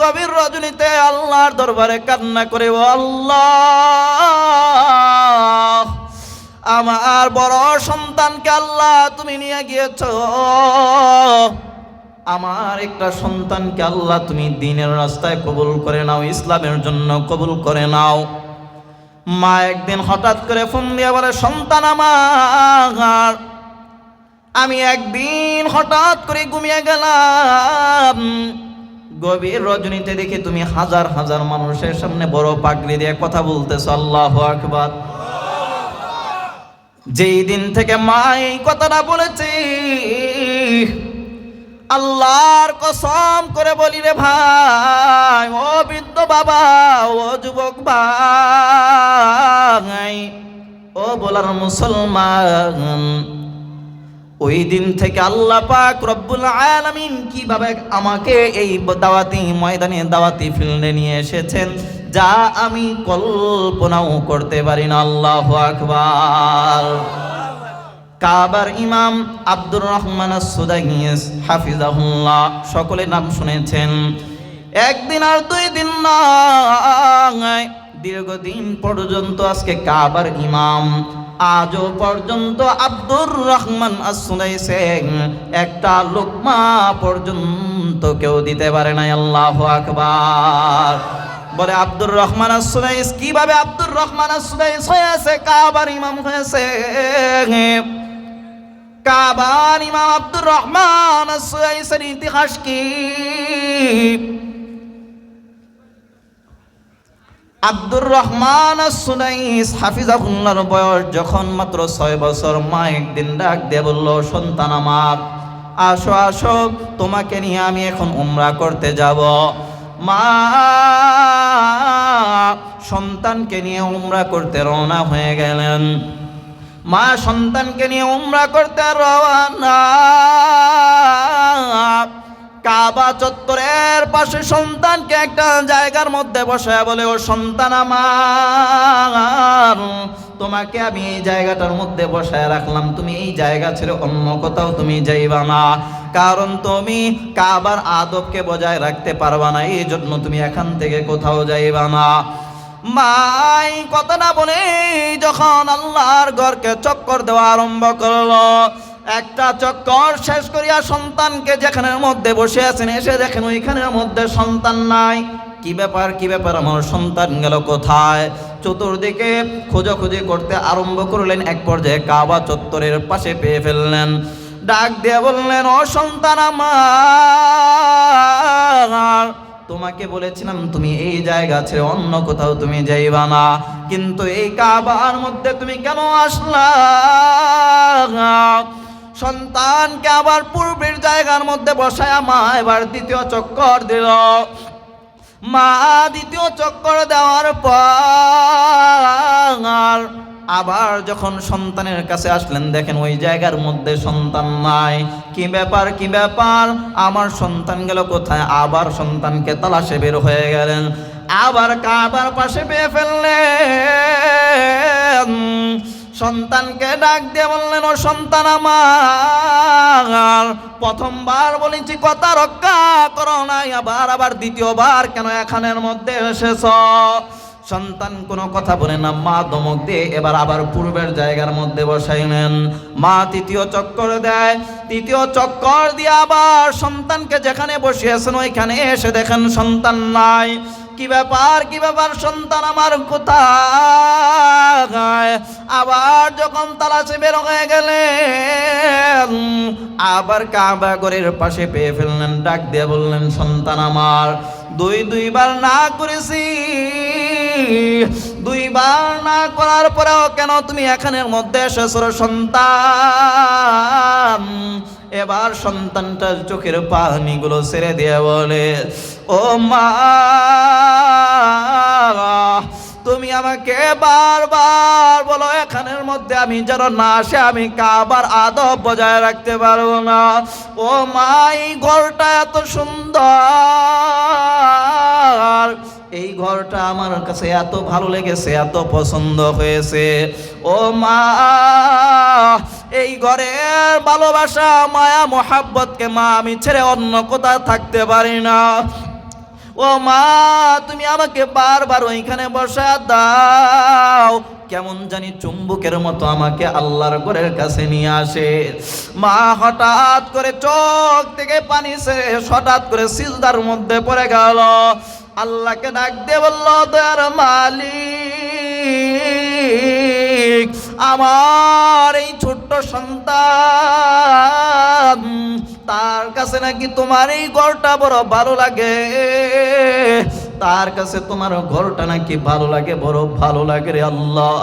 গভীর রজনীতে আল্লাহর দরবারে কান্না করে, ও আল্লাহ, আমার বড় সন্তানকে আল্লাহ তুমি নিয়ে গিয়েছ। আমার একটা সন্তানকে আল্লাহ তুমি দিনের রাস্তায় কবুল করে নাও, ইসলামের জন্য কবুল করে নাও। মা একদিন হঠাৎ করে ফোন দিয়ে বলে, সন্তান আমার, আমি একদিন হঠাৎ করে ঘুমিয়ে গেলাম। গভীর রজনীতে দেখি তুমি হাজার হাজার মানুষের সামনে বড় পাগড়ি দিয়ে কথা বলতেছ। আল্লাহ আকবার। যেই দিন থেকে মা এই কথাটা বলেছে, আল্লাহর কসম করে বলি রে ভাই, ও বৃদ্ধ বাবা, ও যুবক ভাই, ও বলার মুসলমান ওই দিন থেকে আল্লাহ পাক রব্বুল আলামিন কীভাবে আমাকে এই দাওয়াতি ময়দানে দাওয়াতি ফিল্ডে নিয়ে এসেছেন, যা আমি কল্পনাও করতে পারি না। আল্লাহ আকবার। কাবার ইমাম আব্দুর রহমান সুদাইস হাফিজাহুল্লাহ সকলে নাম শুনেছেন। একদিন আর দুই দিন নয় দীর্ঘদিন পর্যন্ত আজকে কাবার ইমাম, আজও পর্যন্ত আব্দুর রহমান আসুনাইছেন একটা লোকমা পর্যন্ত কেউ দিতে পারে নাই, আল্লাহ আকবার। বলে আব্দুর রহমান আসুনাইস কীভাবে আব্দুর রহমান আসুনাইস হয়েছে, কাবার ইমাম হয়েছে? কাবার ইমাম আব্দুর রহমান আসুনাইসের ইতিহাস কি? আব্দুর রহমান সুনাইস হাফিজ হাফিজাহুল্লাহর বয়স যখন মাত্র ছয় বছর, মা একদিন ডাক দিয়ে বলল, সন্তান আমার, আসো আসো, তোমাকে নিয়ে আমি এখন উমরা করতে যাব। মা সন্তানকে নিয়ে উমরা করতে রওনা হয়ে গেলেন। মা সন্তানকে নিয়ে উমরা করতে রওনা কাবা চত্বরের পাশে সন্তানকে একটা জায়গার মধ্যে বসায় বলে, ও সন্তান আমার, তোমাকে আমি এই জায়গাটার মধ্যে বসায় রাখলাম। তুমি এই জায়গা ছেড়ে অন্য কোথাও তুমি যাইবা না। কারণ তুমি কাবার আদবকে বজায় রাখতে পারবা না, এই জন্য তুমি এখান থেকে কোথাও যাইবা না। মাই কথাটা বলে যখন আল্লাহর ঘরকে চক্কর দেওয়া আরম্ভ করল একটা চক্কর শেষ করিয়া সন্তানকে যেখানের মধ্যে বসে আছেন, এসে দেখেন ওইখানের মধ্যে সন্তান নাই। কি ব্যাপার কি ব্যাপার, আমার সন্তান গেল কোথায়? চতুর্দিকে খোঁজাখুঁজি করতে আরম্ভ করলেন, এক পর্যায়ে কাবা চত্বরের পাশে পেয়ে ফেললেন। ডাক দিয়ে বললেন, ও সন্তান আমার তোমাকে বলেছিলাম তুমি এই জায়গা ছেড়ে অন্য কোথাও তুমি যাইবা না। কিন্তু এই কাবার মধ্যে তুমি কেন আসলা? সন্তানকে আবার পূর্বের জায়গার মধ্যে বসায় মা এবার দ্বিতীয় চক্কর দিল। মা দ্বিতীয় চক্কর দেওয়ার পর আবার যখন সন্তানের কাছে আসলেন, দেখেন ওই জায়গার মধ্যে সন্তান নাই। কি ব্যাপার কি ব্যাপার? আমার সন্তান গেল কোথায়? আবার সন্তানকে তালাশে বের হয়ে গেলেন। আবার কাবার পাশে পেয়ে ফেললেন। সন্তানকে ডাক দিয়ে বললেন, ও সন্তান আমার, প্রথমবার বলেছি কথা রক্ষা করো নাই, আবার আবার দ্বিতীয়বার কেন এখানের মধ্যে এসেছ? সন্তান কোনো কথা বলে না, মা দমক দিয়ে এবার আবার পূর্বের জায়গার মধ্যে বসাইলেন মা তৃতীয় চক্কর দেয়, তৃতীয় চক্কর দিয়ে আবার সন্তানকে যেখানে বসিয়েছেন, ওইখানে এসে দেখেন সন্তান নাই। কি ব্যাপার কি ব্যাপার সন্তান আমার কোথায়? আবার যখন তালাশে বের হয়ে গেলেন, আবার কাবা ঘরের পাশে পেয়ে ফেললেন, ডাক দিয়ে বললেন, সন্তান আমার, দুই দুইবার না করেছি। দুইবার না করার পরেও কেন তুমি এখানের মধ্যে এসেছ সন্তান? এবার সন্তানটার চোখের পানিগুলো ছেড়ে দিয়ে বলে, ও মা, তুমি আমাকে বারবার বলো, এখানের মধ্যে আমি যেন না আসে, আমি কাবার আদব বজায় রাখতে পারব না। ও মা, এই ঘরটা এত সুন্দর। এই ঘরটা আমার কাছে এত ভালো লেগেছে, এত পছন্দ হয়েছে। ও মা, এই ঘরের ভালোবাসা, মায়া, মোহাব্বতকে মা, আমি ছেড়ে অন্য কোথাও থাকতে পারি না। ও মা, তুমি আমাকে বারবার ওইখানে বসা দাও। কেমন জানি চুম্বুকের মতো আমাকে আল্লাহর ঘরের কাছে নিয়ে আসে। মা, হঠাৎ করে চোখ থেকে পানি সে হঠাৎ করে সিজদার মধ্যে পড়ে গেল। আল্লাহকে ডাক দিয়ে বলল তোর মালিক, আমার এই ছোট্ট সন্তান, তার কাছে নাকি তোমার এই গড়টা বড় ভালো লাগে। তার কাছে তোমার ঘরটা নাকি ভালো লাগে? বড় ভালো লাগে রে আল্লাহ।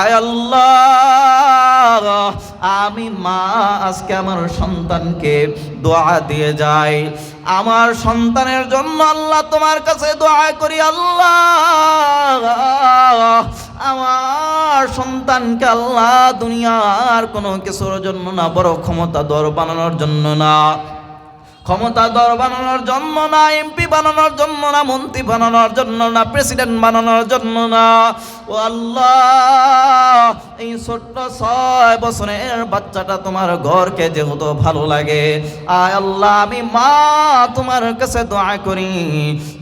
আয় আল্লাহ, আমি মা আজকে আমার সন্তানকে দোয়া দিয়ে যাই। আমার সন্তানের জন্য আল্লাহ তোমার কাছে দোয়া করি আল্লাহ। আমার সন্তানকে আল্লাহ দুনিয়ার কোনো কিছুর জন্য না, বড় ক্ষমতা দর বানানোর জন্য না। ক্ষমতা দর বানানোর জন্য না এমপি বানানোর জন্য না, মন্ত্রী বানানোর জন্য না প্রেসিডেন্ট বানানোর জন্য না। ও আল্লাহ, এই ছোট্ট ছয় বছরের বাচ্চাটা তোমার ঘরকে যেহেতু ভালো লাগে, আয় আল্লাহ, আমি মা তোমার কাছে দোয়া করি,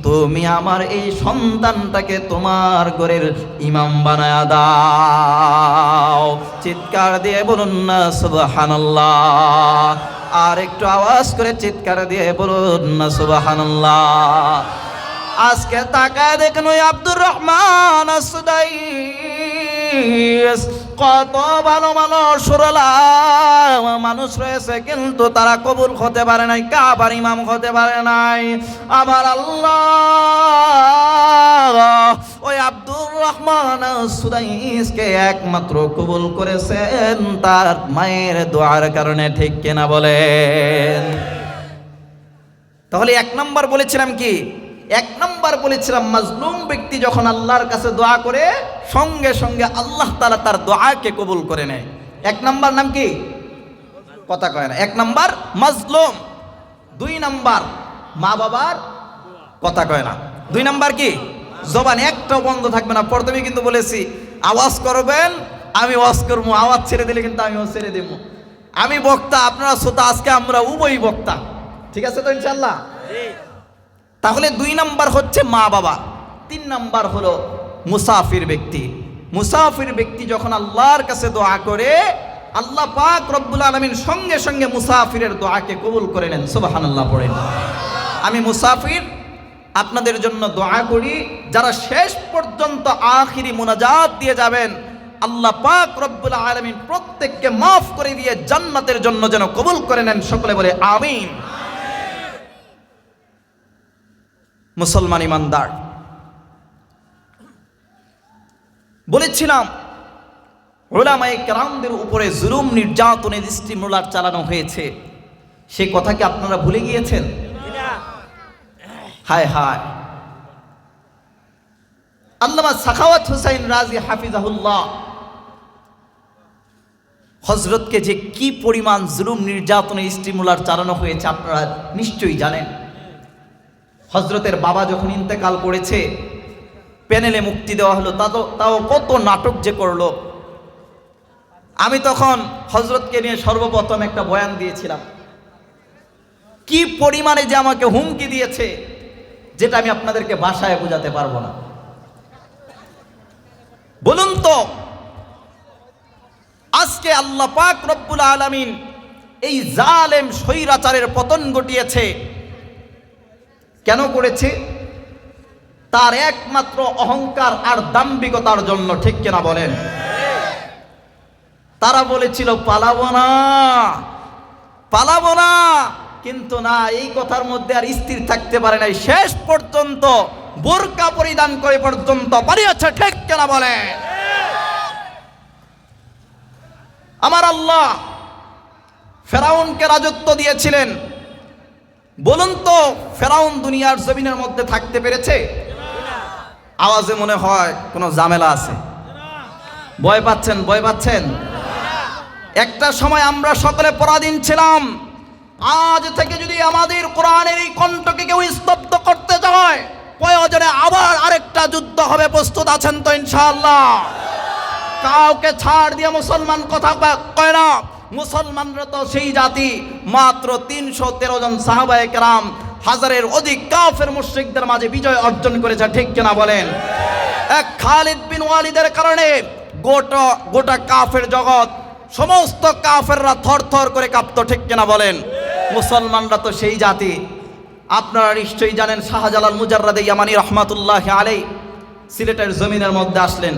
তুমি আমার এই সন্তানটাকে তোমার ঘরের ইমাম বানায় দাও। চিৎকার দিয়ে বলুন না, সুবহানাল্লাহ। আর একটু আওয়াজ করে চিৎকার দিয়ে বলুন না, সুবহানাল্লাহ। আজকে তাকায় দেখুন ওই আব্দুর রহমান আসুদাইস কত ভালো ভালো সুরলা মানুষ রয়েছে, কিন্তু তারা কবুল হতে পারে নাই, কাবার ইমাম হতে পারে নাই। আমার আল্লাহ, ওই আব্দুর রহমান সুদাইসকে একমাত্র কবুল করেছেন, তার মায়ের দোয়ার কারণে, ঠিক কেনা বলেন? তাহলে এক নম্বর বলেছিলাম কি? এক নম্বর বলেছিলাম, মাজলুম ব্যক্তি যখন আল্লাহর কাছে দোয়া করে, সঙ্গে সঙ্গে আল্লাহ তালা তার দোয়াকে কবুল করে নেয়। এক নম্বর নাম কি? কথা কয় না। এক নম্বর, মাজলুম। দুই নাম্বার, মা বাবার কথা কয় না। দুই নাম্বার কি? জবান একটাও বন্ধ থাকবে না। প্রথমে কিন্তু বলেছি, আওয়াজ করবেন, আমি ওয়াজ করব। আওয়াজ ছেড়ে দিলে কিন্তু আমিও ছেড়ে দেবো। আমি বক্তা, আপনারা শ্রোতা, আজকে আমরা উভয় বক্তা। ঠিক আছে তো ইনশাল্লাহ তাহলে দুই নাম্বার হচ্ছে মা বাবা, তিন নাম্বার হলো মুসাফির ব্যক্তি। মুসাফির ব্যক্তি যখন আল্লাহর কাছে দোয়া করে, আল্লাহ পাক রব্বুল আলমিন সঙ্গে সঙ্গে মুসাফিরের দোয়াকে কবুল করে নেন। সুবাহান আল্লাহ পড়েন। আমি মুসাফির, আপনাদের জন্য দোয়া করি, যারা শেষ পর্যন্ত আখিরি মুনাজাত দিয়ে যাবেন, আল্লাহ পাক রব্বুল আলমিন প্রত্যেককে মাফ করে দিয়ে জান্নাতের জন্য যেন কবুল করে নেন। সকলে বলে আমিন। মুসলমান ইমানদার। বলেছিলাম ওলামাই কেরামদের উপরে জুলুম নির্যাতনের স্টিমুলার চালানো হয়েছে। সে কথা কি আপনারা ভুলে গিয়েছেন? হায় হায়। আল্লামা সাখাওয়াত হুসাইন রাজি হাফিজাহুল্লাহ হজরতকে যে কি পরিমাণ জুলুম নির্যাতনের স্টিমুলার চালানো হয়েছে আপনারা নিশ্চয়ই জানেন। হজরতের বাবা যখন ইন্তেকাল করেছে, প্যানেলে মুক্তি দেওয়া হলো, তা তো, তাও কত নাটক যে করল। আমি তখন হজরতকে নিয়ে সর্বপ্রথম একটা বয়ান দিয়েছিলাম। কি পরিমাণে যে আমাকে হুমকি দিয়েছে, যেটা আমি আপনাদেরকে বাসায় বোঝাতে পারব না। বলুন তো, আজকে আল্লাহ পাক রব্বুল আলামিন এই জালেম স্বৈরাচারের পতন ঘটিয়েছে। কেন করেছে? তার একমাত্র অহংকার আর দাম্ভিকতার জন্য, ঠিক কিনা বলেন? তারা বলেছিল, পালাবো না পালাবো না। কিন্তু না, এই কথার মধ্যে আর স্থির থাকতে পারে নাই। শেষ পর্যন্ত বোরকা পরিধান করে পর্যন্ত পারিয়েছে ঠিক কিনা বলে আমার আল্লাহ ফেরাউনকে রাজত্ব দিয়েছিলেন। বলুন তো, ফেরাউন দুনিয়ার জমিনের মধ্যে থাকতে পেরেছে? আওয়াজে মনে হয় কোনো ঝামেলা আছে। ভয় পাচ্ছেন ভয় পাচ্ছেন? একটা সময় আমরা সকলে পরাধীন ছিলাম। আজ থেকে যদি আমাদের কোরআনের এই কণ্ঠকে কেউ স্তব্ধ করতে চায় প্রয়োজনে আবার আরেকটা যুদ্ধ হবে, প্রস্তুত আছেন তো ইনশাআল্লাহ। কাউকে ছাড় দিয়ে মুসলমান কথা কয় না। মুসলমানরা তো সেই জাতি, মাত্র তিনশো তেরো জন সাহাবায়ে কেরাম হাজারের অধিক কাফের মুশরিকদের মাঝে বিজয় অর্জন করেছে, ঠিক কিনা বলেন? এক খালিদ বিন ওয়ালিদের কারণে গোটা গোটা কাফের জগৎ, সমস্ত কাফেররা থর থর করে কাঁপত, ঠিক কিনা বলেন? মুসলমানরা তো সেই জাতি। আপনারা নিশ্চয়ই জানেন শাহজালাল মুজাররাদে ইয়ামানি রহমাতুল্লাহ আলাই সিলেটের জমিনের মধ্যে আসলেন।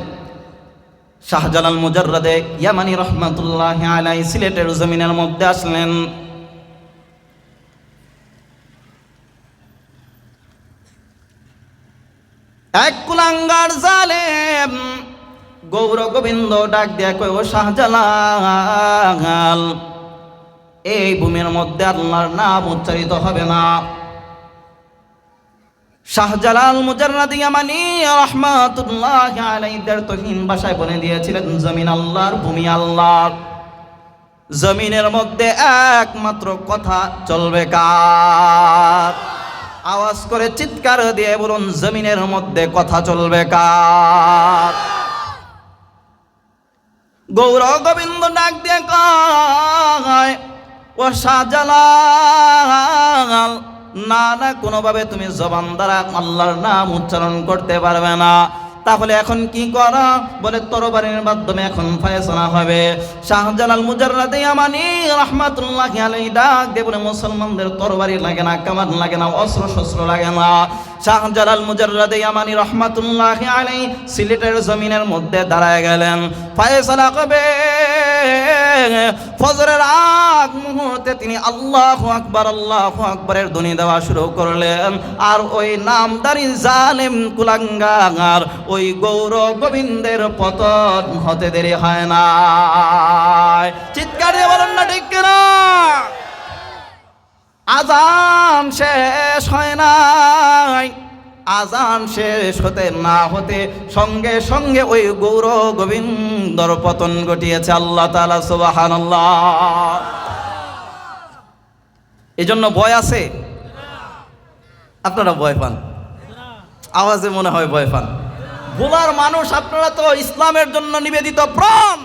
শাহজালাল মুজাররাদে ইয়ামানি রহমাতুল্লাহ আলাই সিলেটের জমিনের মধ্যে আসলেন। এক কুলাঙ্গার জালেম গৌর গোবিন্দ ডাক দেয়া কই ও শাহজালাল, এই ভূমির মধ্যে আল্লাহর নাম উচ্চারিত হবে না। শাহজালাল মুজাররাদি ইয়ামানি রহমাতুল্লাহ আলাইহিদের তহিন ভাষায় বলে দিয়েছিলেন, জমিন আল্লাহর, ভূমি আল্লাহর। জমিনের মধ্যে একমাত্র কথা, চলবে কার? আওয়াজ করে চিৎকার দিয়ে বলুন, জমিনের মধ্যে কথা চলবে কার? গৌর গোবিন্দ ডাক দিয়ে কয় ও শাহজালাল না না, কোনোভাবে তুমি জবান দ্বারা আল্লাহর নাম উচ্চারণ করতে পারবে না। তাহলে এখন কি করা? বলে তরবারির মাধ্যমে এখন ফয়সলা হবে। শাহজালাল মুজাররাদে আমানি রহমাতুল্লাহ আলাইহি ডাক দেবনে মুসলমানদের তরবারি লাগে না, কামান লাগে না অস্ত্র শস্ত্র লাগে না। শাহজালাল মুজাররাদে আমানি রহমাতুল্লাহ আলাইহি সিলেটের জমিনের মধ্যে দাঁড়ায় গেলেন। ফয়সলা কবে? ফজরের আগ মুহূর্তে তিনি আল্লাহ আকবার, আল্লাহ আকবরের ধ্বনি দেওয়া শুরু করলেন। আর ওই নামদারি জালেম কুলাঙ্গার, ওই গৌর গোবিন্দের পতন হতে দেরি হয় না। চিৎকার দিয়ে বলেন না, ঠিক কিনা? আজান শেষ হয় নাই আজান শেষ হতে না হতে সঙ্গে সঙ্গে ওই গৌর গোবিন্দর পতন ঘটিয়েছে আল্লাহ তালা সুবাহান এই জন্য ভয় আছে? আপনারা ভয় পান? আওয়াজে মনে হয় ভয় পান। বোলার মানুষ, আপনারা তো ইসলামের জন্য নিবেদিত প্রাণ।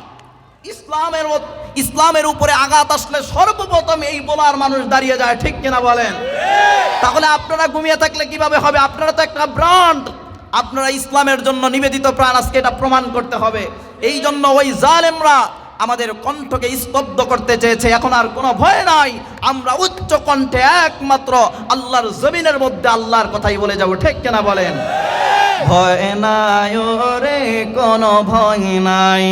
ইসলামের ইসলামের উপরে আঘাত আসলে সর্বপ্রথম এই বোলার মানুষ দাঁড়িয়ে যায়, ঠিক কিনা বলেন? তাহলে আপনারা ঘুমিয়ে থাকলে কীভাবে হবে? আপনারা তো একটা ব্রান্ড। আপনারা ইসলামের জন্য নিবেদিত প্রাণ আজকে এটা প্রমাণ করতে হবে। এই জন্য ওই জালেমরা আমাদের কণ্ঠকে স্তব্ধ করতে চেয়েছে। এখন আর কোনো ভয় নাই। আমরা উচ্চ কণ্ঠে একমাত্র আল্লাহর জমিনের মধ্যে আল্লাহর কথাই বলে যাব। ঠিক কেনা বলেন? ভয় নাই রে কোনো ভয় নাই।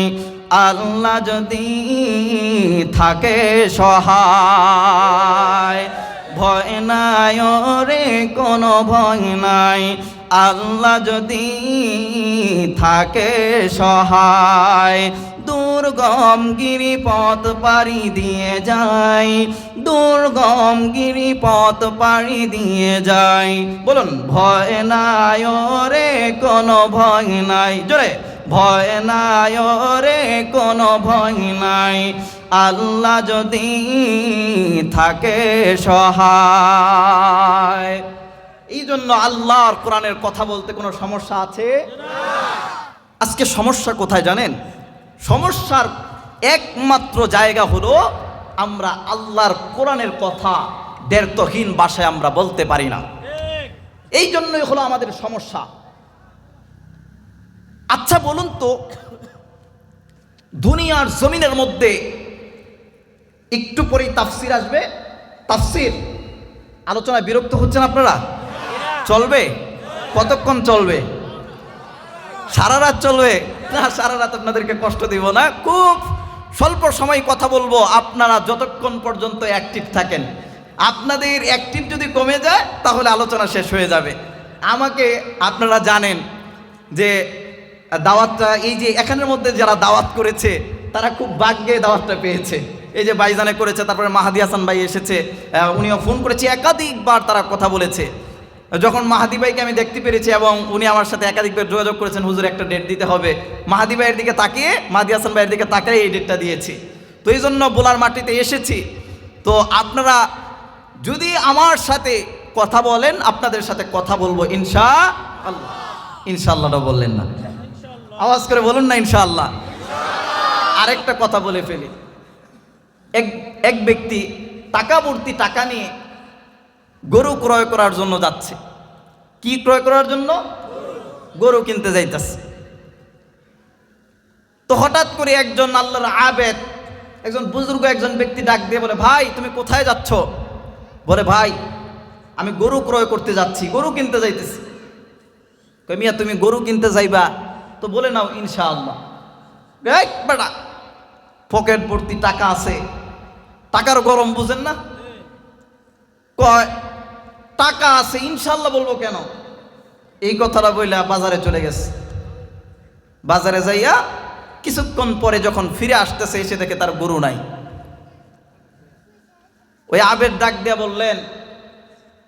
আল্লাহ যদি থাকে সহায়। ভয় নাই রে কোনো ভয় নাই। আল্লাহ যদি থাকে সহায় দুর্গম গিরিপথ পাড়ি দিয়ে যায় দুর্গম গিরিপথ পাড়ি দিয়ে যায়। বলুন, ভয় নাই রে কোনো ভয় নাই। জোরে, ভয় নাই রে কোনো ভয় নাই। আল্লাহ যদি থাকে সহায়। এই জন্য আল্লাহর কোরআনের কথা বলতে কোনো সমস্যা আছে? আজকে সমস্যা কোথায় জানেন? সমস্যার একমাত্র জায়গা হলো আমরা আল্লাহর কোরআনের কথা দেড়তহীন ভাষায় আমরা বলতে পারি না। এই জন্যই হলো আমাদের সমস্যা। আচ্ছা বলুন তো, দুনিয়ার জমিনের মধ্যে একটু পরেই তাফসির আসবে। তাফসির। আলোচনায় বিরক্ত হচ্ছেন আপনারা? চলবে? কতক্ষণ চলবে? সারা রাত চলবে? না, সারা রাত আপনাদেরকে কষ্ট দিব না। খুব স্বল্প সময় কথা বলব। আপনারা যতক্ষণ পর্যন্ত অ্যাক্টিভ থাকেন। আপনাদের অ্যাক্টিভ যদি কমে যায়, তাহলে আলোচনা শেষ হয়ে যাবে। আমাকে আপনারা জানেন যে দাওয়াতটা, এই যে এখানের মধ্যে যারা দাওয়াত করেছে, তারা খুব ভাগ্যে দাওয়াতটা পেয়েছে। এই যে বাইজানে করেছে, তারপরে মাহাদি হাসান ভাই এসেছে উনিও ফোন করেছে, একাধিকবার তারা কথা বলেছে। যখন মাহাদি ভাইকে আমি দেখতে পেরেছি এবং উনি আমার সাথে একাধিকবার যোগাযোগ করেছেন, হুজুর, একটা ডেট দিতে হবে। মাহাদি ভাইয়ের দিকে তাকিয়ে, মাহাদি হাসান ভাইয়ের দিকে তাকিয়ে এই ডেটটা দিয়েছি। তো এই জন্য বোলার মাটিতে এসেছি। তো আপনারা যদি আমার সাথে কথা বলেন, আপনাদের সাথে কথা বলব ইনশা আল্লাহ ইনশাআল্লাহটা বললেন না। আওয়াজ করে বলুন না, ইনশাআল্লাহ। আরেকটা কথা বলে ফেলি। এক এক ব্যক্তি টাকা ভর্তি টাকা নিয়ে গরু ক্রয় করার জন্য যাচ্ছে। কি ক্রয় করার জন্য? গরু কিনতে যাইতেছে। তো হঠাৎ করে একজন আল্লাহর আবেদ, একজন বুজুর্গ একজন ব্যক্তি ডাক দিয়ে বলে, ভাই, তুমি কোথায় যাচ্ছ? বলে, ভাই, আমি গরু ক্রয় করতে যাচ্ছি, গরু কিনতে যাইতেছি। মিয়া, তুমি গরু কিনতে যাইবা? তো বলে, নাও, ইনশাআল্লাহ। বেটা, পকেট ভর্তি টাকা আছে। টাকার গরম বুঝেন না? কয়, টাকা আছে, ইনশাল্লাহ বলব কেন? এই কথাটা বইলা বাজারে চলে গেছে। বাজারে যাইয়া কিছুক্ষণ পরে যখন ফিরে আসতেছে, এসে দেখে তার গরু নাই। ওই আবের ডাক দিয়া বললেন,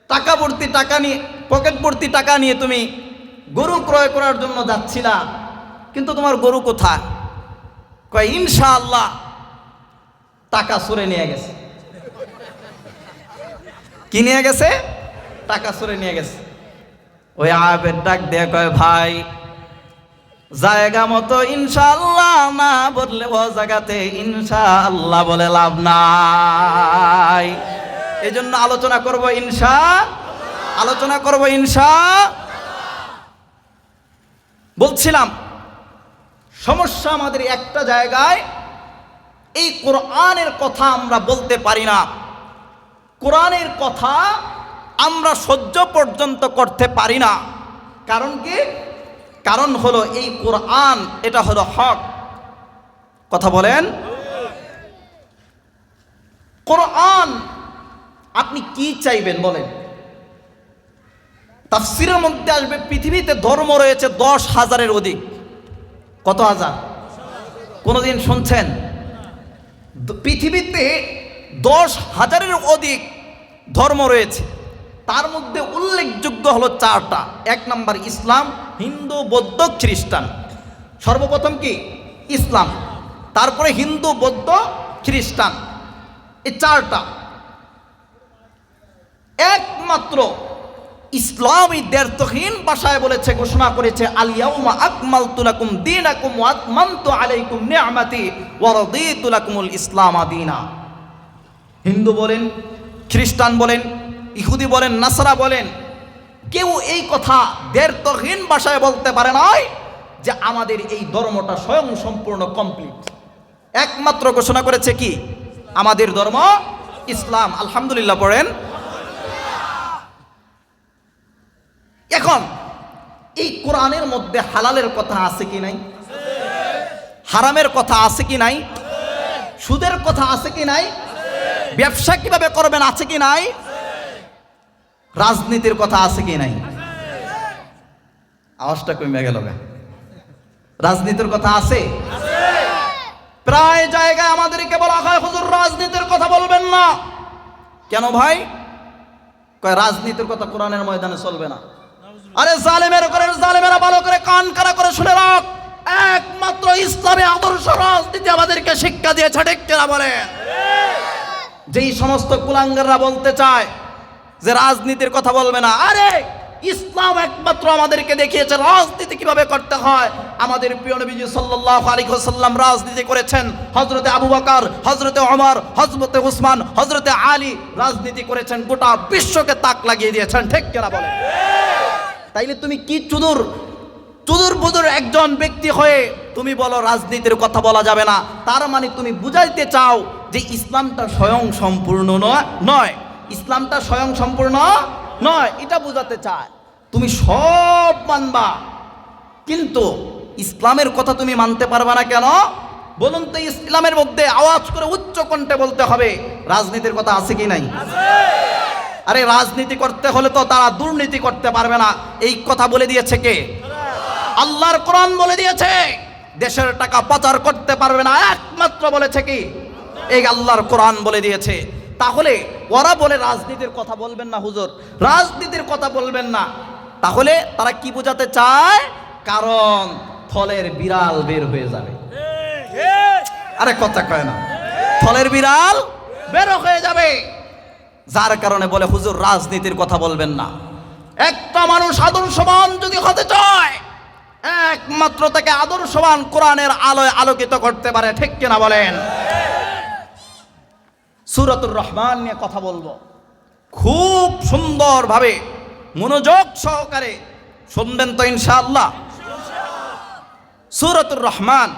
টাকা ভর্তি টাকা নিয়ে, পকেট ভর্তি টাকা নিয়ে তুমি গরু ক্রয় করার জন্য যাচ্ছিলা, কিন্তু তোমার গরু কোথায়? কয়, ইনশাআল্লাহ। টাকা সরে নিয়ে গেছে। কি নিয়ে গেছে? টাকা সরে নিয়ে গেছে। ওই আবের ডাক দিয়ে কয়, ভাই, জায়গা মতো ইনশাল্লাহ না বললে ও জায়গাতে ইনশাআল্লাহ বলে লাভ নাই। এই জন্য আলোচনা করব ইনশা, আলোচনা করব ইনশা। বলছিলাম, সমস্যা আমাদের একটা জায়গায় এই কোরআনের কথা আমরা বলতে পারি না। কোরআনের কথা আমরা সহ্য পর্যন্ত করতে পারি না। কারণ কি? কারণ হলো এই কোরআন, এটা হলো হক। কথা বলেন। কোরআন, আপনি কি চাইবেন বলেন? তাফসিরের মধ্যে আসবে, পৃথিবীতে ধর্ম রয়েছে দশ হাজারের অধিক। কত হাজার? কোনোদিন শুনছেন? পৃথিবীতে দশ হাজারের অধিক ধর্ম রয়েছে। তার মধ্যে উল্লেখযোগ্য হলো চারটা। এক নম্বর ইসলাম, হিন্দু, বৌদ্ধ, খ্রিস্টান। সর্বপ্রথম কি? ইসলাম। তারপরে হিন্দু, বৌদ্ধ, খ্রিস্টান। এই চারটা। একমাত্র ইসলামী দ্ব্যর্থহীন ভাষায় বলেছে, ঘোষণা করেছে আলিয়াউমা আকমাল তুলাকুম দিন আকুম আলাইকুম নিয়ামাতি। ওয়ারদিতু লাকুমুল ইসলাম আদিনা। হিন্দু বলেন, খ্রিস্টান বলেন, ইহুদি বলেন, নাসারা বলেন, কেউ এই কথা দ্ব্যর্থহীন ভাষায় বলতে পারে নয় যে আমাদের এই ধর্মটা স্বয়ং সম্পূর্ণ কমপ্লিট একমাত্র ঘোষণা করেছে কি? আমাদের ধর্ম ইসলাম। আলহামদুলিল্লাহ পড়েন। এখন, এই কোরআনের মধ্যে হালালের কথা আছে কি নাই? হারামের কথা আছে কি নাই? সুদের কথা আছে কি নাই? ব্যবসা কীভাবে করবেন আছে কি নাই? রাজনীতির কথা আছে কি নাই? আওয়াজটা কমে গেল। রাজনীতির কথা আছে? প্রায় জায়গায় আমাদেরকে বলা হয়, হুজুর, রাজনীতির কথা বলবেন না। কেন ভাই? কয়, রাজনীতির কথা কোরআনের ময়দানে চলবে না। আরে জালেমের করে জালেমেরা ভালো করে কান কারা করে শুনে রাখ। একমাত্র ইসলামে আদর্শ রাজনীতি আমাদেরকে শিক্ষা দিয়েছে ঠিক কিনা বলেন? যেই সমস্ত কুলাঙ্গাররা বলতে চায় যে রাজনীতির কথা বলবে না আরে ইসলাম একমাত্র আমাদেরকে দেখিয়েছে রাজনীতি কীভাবে করতে হয়। আমাদের প্রিয় নবীজি সাল্লাল্লাহু আলাইহি ওয়াসাল্লাম রাজনীতি করেছেন। হযরতে আবু বকর হযরতে ওমর হযরতে উসমান হযরতে আলী রাজনীতি করেছেন। গোটা বিশ্বকে তাক লাগিয়ে দিয়েছেন ঠিক কিনা বলে তাইলে তুমি কি চুদুর? চুদুর বুদুর একজন ব্যক্তি হয়ে তুমি বলো রাজনীতির কথা বলা যাবে না। তার মানে তুমি বুঝাইতে চাও যে ইসলামটা স্বয়ং সম্পূর্ণ নয় নয়। ইসলামটা স্বয়ং সম্পূর্ণ নয়। এটা বোঝাতে চায়। তুমি সব মানবা। কিন্তু ইসলামের কথা তুমি মানতে পারবে না কেন? বলুন তো ইসলামের মধ্যে আওয়াজ করে উচ্চ কণ্ঠে বলতে হবে, রাজনীতির কথা আছে কি নাই? আরে রাজনীতি করতে হলে তো তারা দুর্নীতি করতে পারবে না। এই কথা বলে দিয়েছে কে? আল্লাহর কোরআন বলে দিয়েছে, দেশের টাকা পাচার করতে পারবে না। একমাত্র বলেছে কি? এই আল্লাহর কোরআন বলে দিয়েছে। তাহলে ওরা বলে রাজনীতির কথা বলবেন না হুজুর। রাজনীতির কথা বলবেন না। তাহলে তারা কি বোঝাতে চায়? কারণ ফলের বিড়াল বের হয়ে যাবে। আরে কথা কয় না। ফলের বিড়াল বের হয়ে যাবে। যার কারণে বলে, হুজুর, রাজনীতির কথা বলবেন না। একটা মানুষ আদর্শবান যদি হতে চায় একমাত্র তাকে আদর্শবান কোরআনের আলোয় আলোকিত করতে পারে, ঠিক কিনা বলেন? সুরতুর রহমান নিয়ে কথা বলব। খুব সুন্দরভাবে মনোযোগ সহকারে শুনবেন তো ইনশাআল্লাহ। সুরতুর রহমান,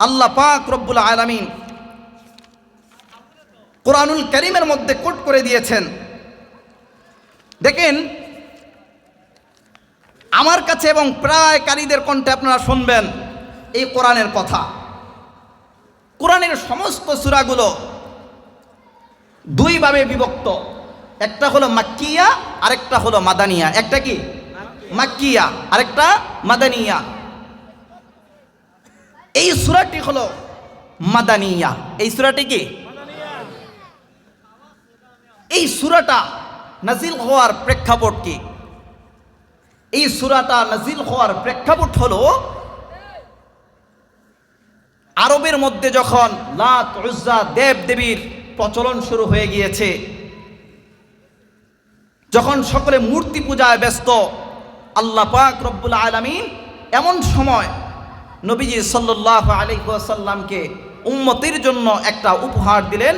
আল্লাহ পাক রব্বুল আলামিন কোরআনুল করিমের মধ্যে কোট করে দিয়েছেন। দেখেন আমার কাছে এবং প্রায় কারীদের কণ্ঠে আপনারা শুনবেন এই কোরআনের কথা। কোরআনের সমস্ত সূরাগুলো দুইভাবে বিভক্ত। একটা হলো মাক্কিয়া, আরেকটা হলো মাদানিয়া। একটা কি? মাক্কিয়া, আরেকটা মাদানিয়া। এই সূরাটি হলো মাদানিয়া। এই সূরাটি কি? এই সূরাটা নাজিল হওয়ার প্রেক্ষাপট কি? এই সুরাটা নাজিল হওয়ার প্রেক্ষাপট হলো আরবের মধ্যে যখন লাত, উজ্জা দেব দেবীর প্রচলন শুরু হয়ে গিয়েছে, যখন সকলে মূর্তি পূজায় ব্যস্ত, আল্লাহ পাক রব্বুল আলামিন এমন সময় নবীজি সাল্লাল্লাহু আলাইহি ওয়াসাল্লামকে উম্মতির জন্য একটা উপহার দিলেন।